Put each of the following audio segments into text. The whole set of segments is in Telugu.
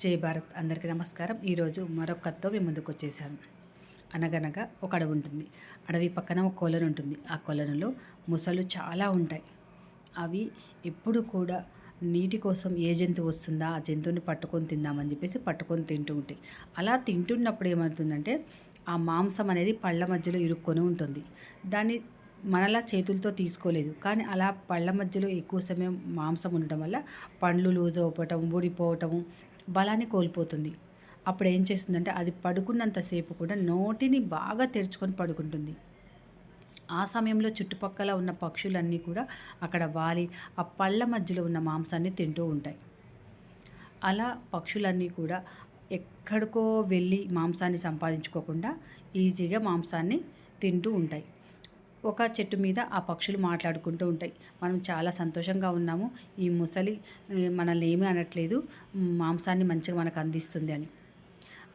జై భారత్ అందరికీ నమస్కారం. ఈరోజు మరొక కథతో మేము ముందుకు వచ్చేసాను. అనగనగా ఒక అడవి ఉంటుంది. అడవి పక్కన ఒక కొలను ఉంటుంది. ఆ కొలనులో ముసలు చాలా ఉంటాయి. అవి ఎప్పుడు కూడా నీటి కోసం ఏ జంతువు వస్తుందా ఆ జంతువుని పట్టుకొని తిందామని చెప్పేసి పట్టుకొని తింటూ ఉంటాయి. అలా తింటున్నప్పుడు ఏమవుతుందంటే ఆ మాంసం అనేది పళ్ళ మధ్యలో ఇరుక్కొని ఉంటుంది. దాన్ని మనలా చేతులతో తీసుకోలేదు. కానీ అలా పళ్ళ మధ్యలో ఎక్కువ సమయం మాంసం ఉండటం వల్ల పండ్లు లూజ్ అవ్వటం ఊడిపోవటం బలాన్ని కోల్పోతుంది. అప్పుడు ఏం చేస్తుందంటే అది పడుకున్నంతసేపు కూడా నోటిని బాగా తెరుచుకొని పడుకుంటుంది. ఆ సమయంలో చుట్టుపక్కల ఉన్న పక్షులన్నీ కూడా అక్కడ వాలి ఆ పళ్ళ మధ్యలో ఉన్న మాంసాన్ని తింటూ ఉంటాయి. అలా పక్షులన్నీ కూడా ఎక్కడికో వెళ్ళి మాంసాన్ని సంపాదించుకోకుండా ఈజీగా మాంసాన్ని తింటూ ఉంటాయి. ఒక చెట్టు మీద ఆ పక్షులు మాట్లాడుకుంటూ ఉంటాయి. మనం చాలా సంతోషంగా ఉన్నాము. ఈ ముసలి మనల్ని ఏమీ అనట్లేదు. మాంసాన్ని మంచిగా మనకు అందిస్తుంది అని.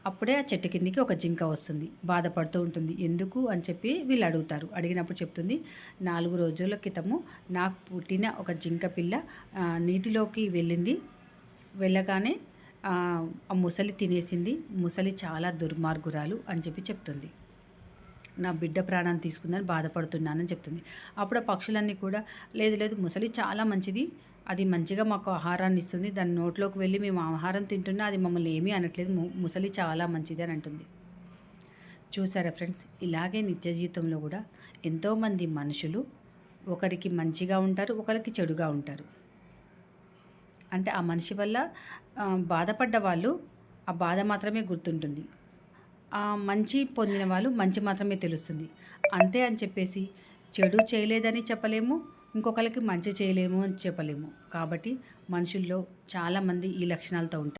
అప్పుడే ఆ చెట్టు కిందికి ఒక జింక వస్తుంది. బాధపడుతూ ఉంటుంది. ఎందుకు అని చెప్పి వీళ్ళు అడుగుతారు. అడిగినప్పుడు చెప్తుంది నాలుగు రోజుల క్రితము నాకు పుట్టిన ఒక జింక పిల్ల నీటిలోకి వెళ్ళింది. వెళ్ళగానే ఆ ముసలి తినేసింది. ముసలి చాలా దుర్మార్గురాలు అని చెప్పి చెప్తుంది. నా బిడ్డ ప్రాణాన్ని తీసుకుందని బాధపడుతున్నానని చెప్తుంది. అప్పుడు ఆ పక్షులన్నీ కూడా లేదు లేదు ముసలి చాలా మంచిది. అది మంచిగా మాకు ఆహారాన్ని ఇస్తుంది. దాని నోట్లోకి వెళ్ళి మేము ఆహారం తింటున్నా అది మమ్మల్ని ఏమీ అనట్లేదు. ముసలి చాలా మంచిది అని అంటుంది. చూసారా ఫ్రెండ్స్? ఇలాగే నిత్య జీవితంలో కూడా ఎంతోమంది మనుషులు ఒకరికి మంచిగా ఉంటారు ఒకరికి చెడుగా ఉంటారు. అంటే ఆ మనిషి వల్ల బాధపడ్డ వాళ్ళు ఆ బాధ మాత్రమే గుర్తుంటుంది. మంచి పొందిన వాళ్ళు మంచి మాత్రమే తెలుస్తుంది. అంతే అని చెప్పేసి చెడు చేయలేదని చెప్పలేము ఇంకొకరికి మంచి చేయలేము అని చెప్పలేము. కాబట్టి మనుషుల్లో చాలామంది ఈ లక్షణాలతో ఉంటారు.